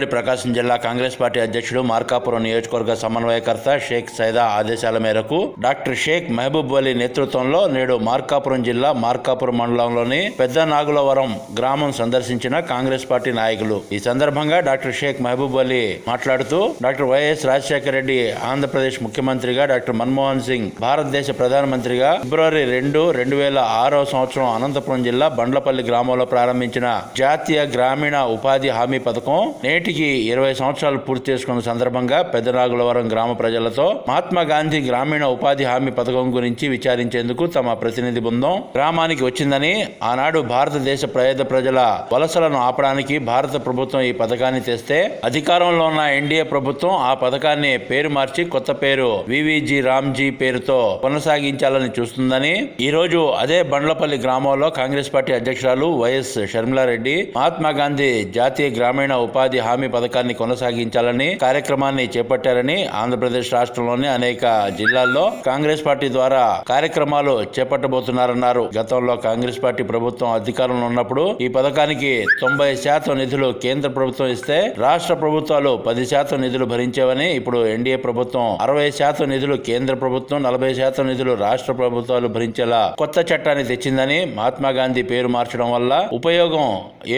ఉమ్మడి ప్రకాశం జిల్లా కాంగ్రెస్ పార్టీ అధ్యక్షుడు మార్కాపురం నియోజకవర్గ సమన్వయకర్త షేక్ సైదా ఆదేశాల మేరకు డాక్టర్ షేక్ మహబూబ్ అలీ నేతృత్వంలో నేడు మార్కాపురం జిల్లా మార్కాపురం మండలంలోని పెద్ద నాగులవరం గ్రామం సందర్శించిన కాంగ్రెస్ పార్టీ నాయకులు. ఈ సందర్భంగా డాక్టర్ షేక్ మహబూబ్ అలీ మాట్లాడుతూ డాక్టర్ వైఎస్ రాజశేఖర రెడ్డి ఆంధ్రప్రదేశ్ ముఖ్యమంత్రిగా డాక్టర్ మన్మోహన్ సింగ్ భారతదేశ ప్రధానమంత్రిగా ఫిబ్రవరి రెండు రెండు వేల ఆరో సంవత్సరం అనంతపురం జిల్లా బండ్లపల్లి గ్రామంలో ప్రారంభించిన జాతీయ గ్రామీణ ఉపాధి హామీ పథకం నేటి నేటికి ఇరవై సంవత్సరాలు పూర్తి చేసుకున్న సందర్భంగా పెద్దనాగులవరం గ్రామ ప్రజలతో మహాత్మా గాంధీ గ్రామీణ ఉపాధి హామీ పథకం గురించి విచారించేందుకు తమ ప్రతినిధి బృందం గ్రామానికి వచ్చిందని ఆనాడు భారతదేశ పేద ప్రజల వలసలను ఆపడానికి భారత ప్రభుత్వం ఈ పథకాన్ని తెస్తే అధికారంలో ఉన్న ఎన్డీఏ ప్రభుత్వం ఆ పథకాన్ని పేరు మార్చి కొత్త పేరు వివిజి రామ్జీ పేరుతో కొనసాగించాలని చూస్తుందని ఈ రోజు అదే బండ్లపల్లి గ్రామంలో కాంగ్రెస్ పార్టీ అధ్యక్షురాలు వైఎస్ షర్మిలారెడ్డి మహాత్మా గాంధీ జాతీయ గ్రామీణ ఉపాధి హామీ పథకాన్ని కొనసాగించాలని కార్యక్రమాన్ని చేపట్టారని ఆంధ్రప్రదేశ్ రాష్ట్రంలోని అనేక జిల్లాల్లో కాంగ్రెస్ పార్టీ ద్వారా కార్యక్రమాలు చేపట్టబోతున్నారన్నారు. గతంలో కాంగ్రెస్ పార్టీ ప్రభుత్వం అధికారంలో ఉన్నప్పుడు ఈ పథకానికి తొంభై శాతం నిధులు కేంద్ర ప్రభుత్వం ఇస్తే రాష్ట్ర ప్రభుత్వాలు పది శాతం నిధులు భరించేవని ఇప్పుడు ఎన్డీఏ ప్రభుత్వం అరవై శాతం నిధులు కేంద్ర ప్రభుత్వం నలభై శాతం నిధులు రాష్ట్ర ప్రభుత్వాలు భరించేలా కొత్త చట్టాన్ని తెచ్చిందని మహాత్మా గాంధీ పేరు మార్చడం వల్ల ఉపయోగం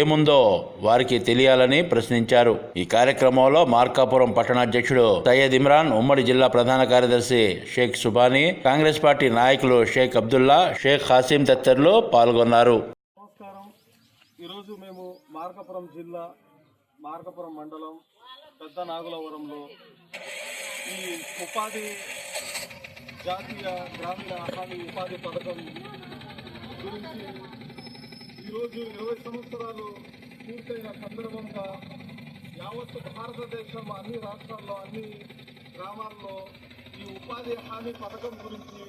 ఏముందో వారికి తెలియాలని ప్రశ్నించారు. ఈ కార్యక్రమంలో మార్కాపురం పట్టణాధ్యక్షుడు సయ్యద్ ఇమ్రాన్ ఉమ్మడి జిల్లా ప్రధాన కార్యదర్శి షేక్ సుబానీ కాంగ్రెస్ పార్టీ నాయకులు షేక్ అబ్దుల్లా షేక్ హాసీం తదితరులు పాల్గొన్నారు. నమస్కారం. ఈరోజు మేము మార్కపురం జిల్లా మార్కపురం మండలం పెద్ద నాగులవరంలో ఈ ఉపాధి జాతీయ గ్రామీణ హామీ ఉపాధి పథకం గురించి ఈరోజు ఇరవై సంవత్సరాలు పూర్తయిన సందర్భంగా యావత్ భారతదేశం అన్ని రాష్ట్రాల్లో అన్ని గ్రామాల్లో ఈ ఉపాధి హామీ పథకం గురించి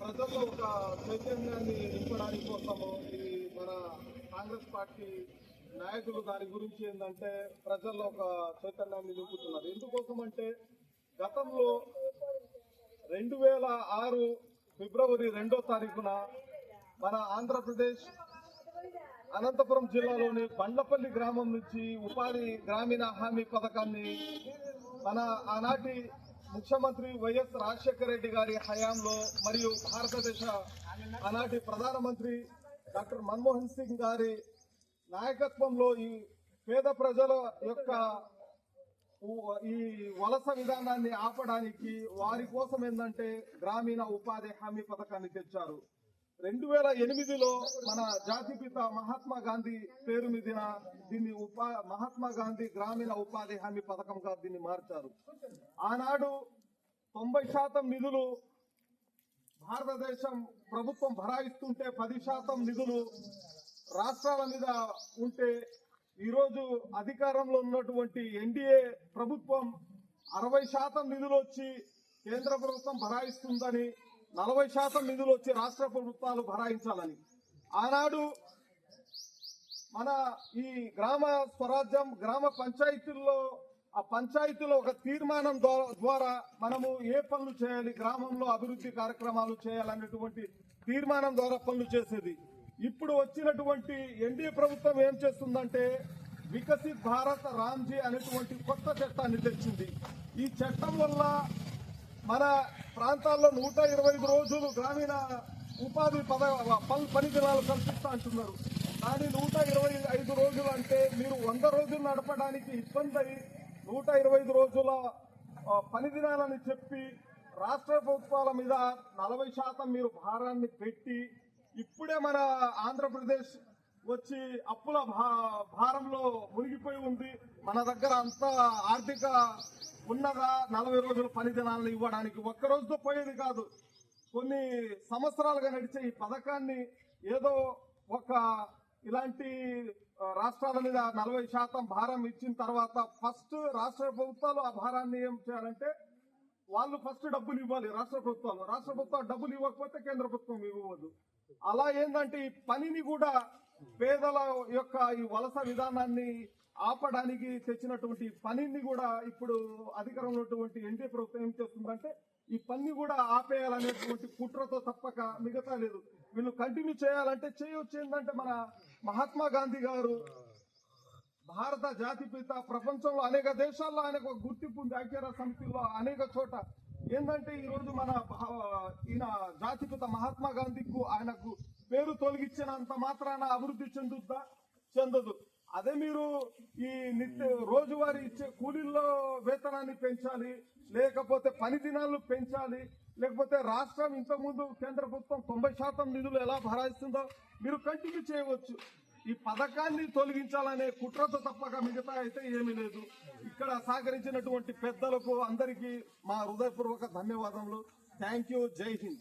ప్రజల్లో ఒక చైతన్యాన్ని నింపడానికి కోసము ఈ మన కాంగ్రెస్ పార్టీ నాయకులు దాని గురించి ఏంటంటే ప్రజల్లో ఒక చైతన్యాన్ని నింపుతున్నారు. ఎందుకోసం అంటే గతంలో రెండు వేల ఆరు ఫిబ్రవరి రెండో తారీఖున మన ఆంధ్రప్రదేశ్ అనంతపురం జిల్లాలోని బండ్లపల్లి గ్రామం నుంచి ఉపాధి గ్రామీణ హామీ పథకాన్ని మన ఆనాటి ముఖ్యమంత్రి వైఎస్ రాజశేఖర రెడ్డి గారి హయాంలో మరియు భారతదేశ ఆనాటి ప్రధానమంత్రి డాక్టర్ మన్మోహన్ సింగ్ గారి నాయకత్వంలో ఈ పేద ప్రజల యొక్క ఈ వలస విధానాన్ని ఆపడానికి వారి కోసం ఏంటంటే గ్రామీణ ఉపాధి హామీ పథకాన్ని తెచ్చారు. రెండు వేల ఎనిమిదిలో మన జాతిపిత మహాత్మా గాంధీ పేరు మీద దీన్ని ఉపా మహాత్మా గాంధీ గ్రామీణ ఉపాధి హామీ పథకంగా దీన్ని మార్చారు. ఆనాడు తొంభై శాతం నిధులు భారతదేశం ప్రభుత్వం భరాయిస్తుంటే పది శాతం నిధులు రాష్ట్రాల మీద ఉంటే ఈరోజు అధికారంలో ఉన్నటువంటి ఎన్డీఏ ప్రభుత్వం అరవై శాతం నిధులు వచ్చి కేంద్ర ప్రభుత్వం భరాయిస్తుందని నలభై శాతం నిధులు వచ్చి రాష్ట్ర ప్రభుత్వాలు భరాయించాలని. ఆనాడు మన ఈ గ్రామ స్వరాజ్యం గ్రామ పంచాయతీల్లో ఆ పంచాయతీలో ఒక తీర్మానం ద్వారా మనము ఏ పనులు చేయాలి గ్రామంలో అభివృద్ధి కార్యక్రమాలు చేయాలనేటువంటి తీర్మానం ద్వారా పనులు చేసేది. ఇప్పుడు వచ్చినటువంటి ఎన్డీఏ ప్రభుత్వం ఏం చేస్తుందంటే వికసిత్ భారత్ రామ్జీ అనేటువంటి కొత్త చట్టాన్ని తెచ్చింది. ఈ చట్టం వల్ల మన ప్రాంతాల్లో నూట ఇరవై ఐదు రోజులు గ్రామీణ ఉపాధి పద పని దినాలు కల్పిస్తా అంటున్నారు. కానీ నూట ఇరవై ఐదు రోజులు అంటే మీరు వంద రోజులు నడపడానికి ఇబ్బంది అయి నూట ఇరవై ఐదు రోజుల పనిదినాలని పని దినాలని చెప్పి రాష్ట్ర ప్రభుత్వాల మీద నలభై శాతం మీరు భారాన్ని పెట్టి ఇప్పుడే మన ఆంధ్రప్రదేశ్ వచ్చి అప్పుల భా- భారంలో మునిగిపోయి ఉంది. మన దగ్గర అంత ఆర్థిక ఉన్నదా నలభై రోజుల పని దినాలను ఇవ్వడానికి ఒక్క రోజుతో పోయేది కాదు. కొన్ని సంవత్సరాలుగా నడిచే ఈ పథకాన్ని ఏదో ఒక ఇలాంటి రాష్ట్రాల మీద నలభై శాతం భారం ఇచ్చిన తర్వాత ఫస్ట్ రాష్ట్ర ప్రభుత్వాలు ఆ భారాన్ని ఏం చేయాలంటే వాళ్ళు ఫస్ట్ డబ్బులు ఇవ్వాలి రాష్ట్ర ప్రభుత్వాలు. రాష్ట్ర ప్రభుత్వాలు డబ్బులు ఇవ్వకపోతే కేంద్ర ప్రభుత్వం ఇవ్వవద్దు అలా ఏంటంటే ఈ పనిని కూడా పేదల యొక్క ఈ వలస విధానాన్ని ఆపడానికి తెచ్చినటువంటి పనిని కూడా ఇప్పుడు అధికారంలో ఉన్నటువంటి ఎన్డీఏ ప్రభుత్వం ఏం చేస్తుందంటే ఈ పని కూడా ఆపేయాలనేటువంటి కుట్రతో తప్పక మిగతా లేదు. వీళ్ళు కంటిన్యూ చేయాలంటే చేయొచ్చు ఏంటంటే మన మహాత్మా గాంధీ గారు భారత జాతిపిత ప్రపంచంలో అనేక దేశాల్లో ఆయనకు గుర్తింపు ఉంది. ఐక్యరాజ్య సమితిలో అనేక చోట ఏంటంటే ఈరోజు మన ఈయన జాతిపిత మహాత్మా గాంధీకు ఆయనకు పేరు తొలగించినంత మాత్రాన అభివృద్ధి చెందుద్దా? చెందదు. అదే మీరు ఈ నిత్య రోజువారీ ఇచ్చే కూలీల్లో వేతనాన్ని పెంచాలి లేకపోతే పని దినాలు పెంచాలి లేకపోతే రాష్ట్రం ఇంతకుముందు కేంద్ర ప్రభుత్వం తొంభై శాతం నిధులు ఎలా భరాయిస్తుందో మీరు కంటిన్యూ చేయవచ్చు. ఈ పథకాన్ని తొలగించాలనే కుట్రతో తప్పక మిగతా అయితే ఏమీ లేదు. ఇక్కడ సహకరించినటువంటి పెద్దలకు అందరికీ మా హృదయపూర్వక ధన్యవాదములు. థ్యాంక్ యూ జై హింద్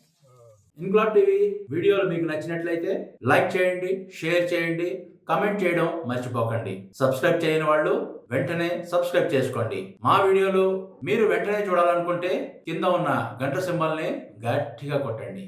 ఇంగ్లాడ్ టీవీ వీడియోలు మీకు నచ్చినట్లయితే లైక్ చేయండి షేర్ చేయండి కమెంట్ చేయడం మర్చిపోకండి. సబ్స్క్రైబ్ చేయని వాళ్ళు వెంటనే సబ్స్క్రైబ్ చేసుకోండి. మా వీడియోలు మీరు వెంటనే చూడాలనుకుంటే కింద ఉన్న గంట సింబల్ని గట్టిగా కొట్టండి.